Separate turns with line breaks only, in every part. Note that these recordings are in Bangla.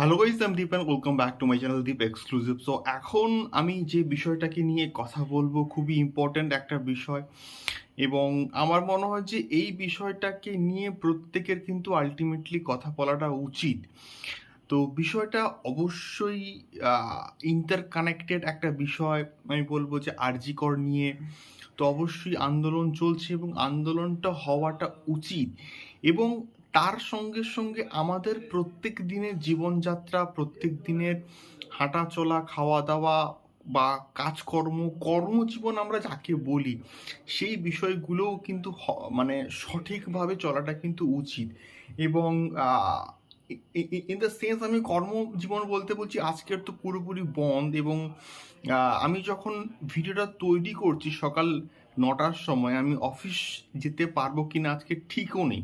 Hello guys I'm Deep and welcome back to my channel Deep exclusive so এখন আমি যে বিষয়টাকে নিয়ে কথা বলব, খুবই ইম্পর্ট্যান্ট একটা বিষয়। এবং আমার মনে হয় যে এই বিষয়টাকে নিয়ে প্রত্যেকের কিন্তু আলটিমেটলি কথা বলাটা উচিত। তো বিষয়টা অবশ্যই ইন্টার কানেক্টেড একটা বিষয়। আমি বলব যে আরজিকর নিয়ে। তো অবশ্যই আন্দোলন চলছে এবং আন্দোলনটা হওয়াটা উচিত। এবং তার সঙ্গে সঙ্গে আমাদের প্রত্যেক দিনের জীবনযাত্রা, প্রত্যেক দিনের হাঁটা চলা, খাওয়া দাওয়া বা কাজকর্ম, কর্মজীবন আমরা যাকে বলি, সেই বিষয়গুলোও কিন্তু মানে সঠিকভাবে চলাটা কিন্তু উচিত। এবং ইন দ্য সেন্স আমি কর্মজীবন বলতে বলছি, আজকের তো পুরোপুরি বন্ধ এবং আমি যখন ভিডিওটা তৈরি করছি সকাল নটার সময়, আমি অফিস যেতে পারব কিনা আজকে ঠিকও নেই।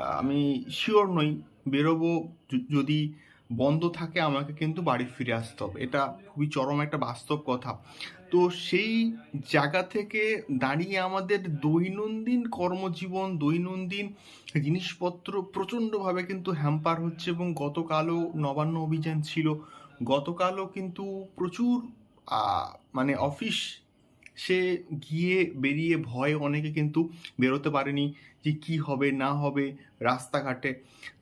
আমি শিওর নই। বেরোবো যদি বন্ধ থাকে আমাকে কিন্তু বাড়ি ফিরে আসতে হবে। এটা খুবই চরম একটা বাস্তব কথা। তো সেই জায়গা থেকে দাঁড়িয়ে আমাদের দৈনন্দিন কর্মজীবন, দৈনন্দিন জিনিসপত্র প্রচণ্ডভাবে কিন্তু হ্যাম্পার হচ্ছে এবং গতকালও নবান্ন অভিযান ছিল। গতকালও কিন্তু প্রচুর মানে অফিস সে গিয়ে বেরিয়ে ভয়ে অনেকে কিন্তু বেরোতে পারেনি যে কি হবে, না হবে রাস্তাঘাটে।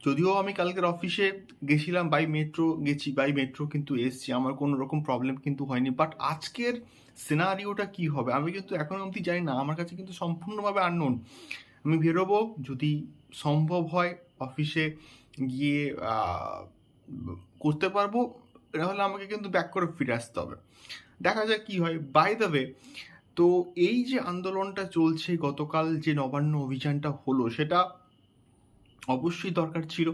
যদিও আমি কালকের অফিসে গেছিলাম বাই মেট্রো গেছি বাই মেট্রো কিন্তু এসছি। আমার কোনো রকম প্রবলেম কিন্তু হয়নি। বাট আজকের সিনারিওটা কি হবে? আমি কিন্তু এখন অবধি জানি না। আমার কাছে কিন্তু সম্পূর্ণভাবে আননোন আমি বেরোবো, যদি সম্ভব হয় অফিসে গিয়ে করতে পারব, তাহলে আমাকে কিন্তু ব্যাক করে ফিরে আসতে হবে। দেখা যাক কি হয়। বাই দ্য ওয়ে তো এই যে আন্দোলনটা চলছে গতকাল যে নবান্ন অভিযানটা হলো, সেটা অবশ্যই দরকার ছিল।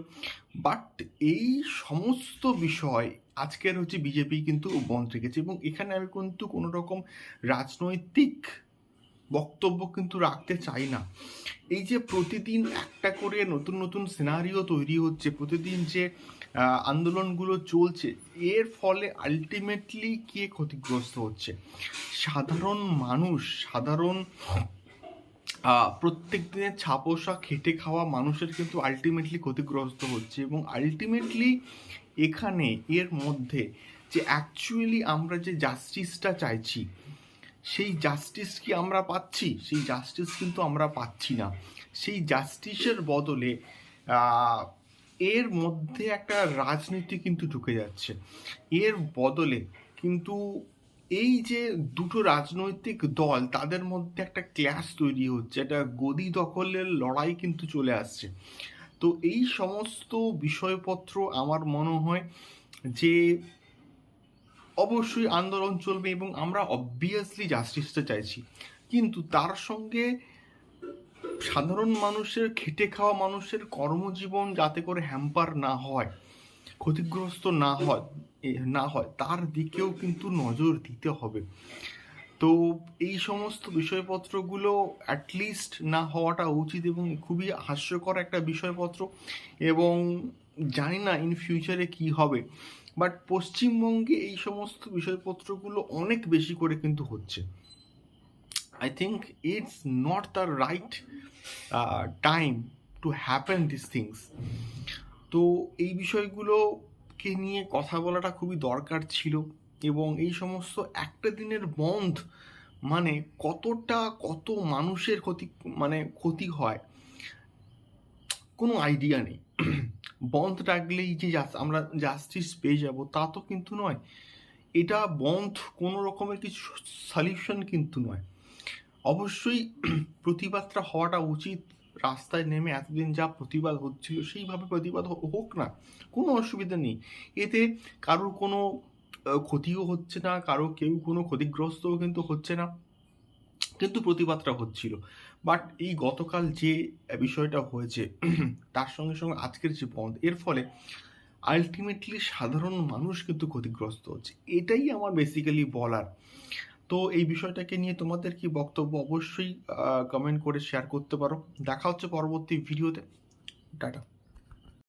বাট এই সমস্ত বিষয় আজকের হচ্ছে বিজেপি কিন্তু বন্ধ রেখেছে এবং এখানে আমি কিন্তু কোনো রকম রাজনৈতিক বক্তব্য কিন্তু রাখতে চাই না। এই যে প্রতিদিন একটা করে নতুন নতুন সিনারিও তৈরি হচ্ছে, প্রতিদিন যে আন্দোলনগুলো চলছে, এর ফলে আলটিমেটলি কে ক্ষতিগ্রস্ত হচ্ছে? সাধারণ মানুষ, সাধারণ প্রত্যেক দিনের ছাপোষা, খেটে খাওয়া মানুষের কিন্তু আলটিমেটলি ক্ষতিগ্রস্ত হচ্ছে এবং আলটিমেটলি এখানে, এর মধ্যে যে অ্যাকচুয়ালি আমরা যে জাস্টিসটা চাইছি সেই জাস্টিস কি আমরা পাচ্ছি? সেই জাস্টিস কিন্তু আমরা পাচ্ছি না। সেই জাস্টিসের বদলে এর মধ্যে একটা রাজনীতি কিন্তু ঢুকে যাচ্ছে। এর বদলে কিন্তু এই যে দুটো রাজনৈতিক দল, তাদের মধ্যে একটা ক্ল্যাশ তৈরি হচ্ছে। একটা গদি দখলের লড়াই কিন্তু চলে আসছে। তো এই সমস্ত বিষয়পত্র আমার মনে হয় যে অবশ্যই আন্দোলন চলবে এবং আমরা অবভিয়াসলি জাস্টিসটা চাইছি। কিন্তু তার সঙ্গে সাধারণ মানুষের, খেটে খাওয়া মানুষের কর্মজীবন যাতে করে হ্যাম্পার না হয়, ক্ষতিগ্রস্ত না হয় না হয়, তার দিকেও কিন্তু নজর দিতে হবে। তো এই সমস্ত বিষয়পত্রগুলো অ্যাটলিস্ট না হওয়াটা উচিত এবং খুবই হাস্যকর একটা বিষয়পত্র এবং জানি না ইন ফিউচারে কি হবে। বাট পশ্চিমবঙ্গে এই সমস্ত বিষয়পত্রগুলো অনেক বেশি করে কিন্তু হচ্ছে। I think it's not the right time to happen this things তো এই বিষয়গুলোকে নিয়ে কথা বলাটা খুবই দরকার ছিল এবং এই সমস্ত একটা দিনের বন্ধ মানে কতটা কত মানুষের ক্ষতি মানে ক্ষতি হয় কোনো আইডিয়া নেই। বন্ধ রাখলেই যে আমরা জাস্টিস পেয়ে যাব, তা তো কিন্তু নয়। এটা বন্ধ কোনো রকমের কিছু সলিউশন কিন্তু নয়। অবশ্যই প্রতিবাদটা হওয়াটা উচিত। রাস্তায় নেমে এতদিন যা প্রতিবাদ হচ্ছিল, সেইভাবে প্রতিবাদ হোক না। কোনো অসুবিধা নেই। এতে কারোর কোনো ক্ষতিও হচ্ছে না, কারও কেউ কোনো ক্ষতিগ্রস্তও কিন্তু হচ্ছে না। কিন্তু প্রতিবাদটা হচ্ছিল। বাট এই গতকাল যে বিষয়টা হয়েছে, তার সঙ্গে সঙ্গে আজকের যে বন্ধ, এর ফলে আলটিমেটলি সাধারণ মানুষ কিন্তু ক্ষতিগ্রস্ত হচ্ছে। এটাই আমার বেসিক্যালি বলার। তো এই বিষয়টাকে নিয়ে তোমাদের কি বক্তব্য অবশ্যই কমেন্ট করে শেয়ার করতে পারো। দেখা হচ্ছে পরবর্তী ভিডিওতে টাটা।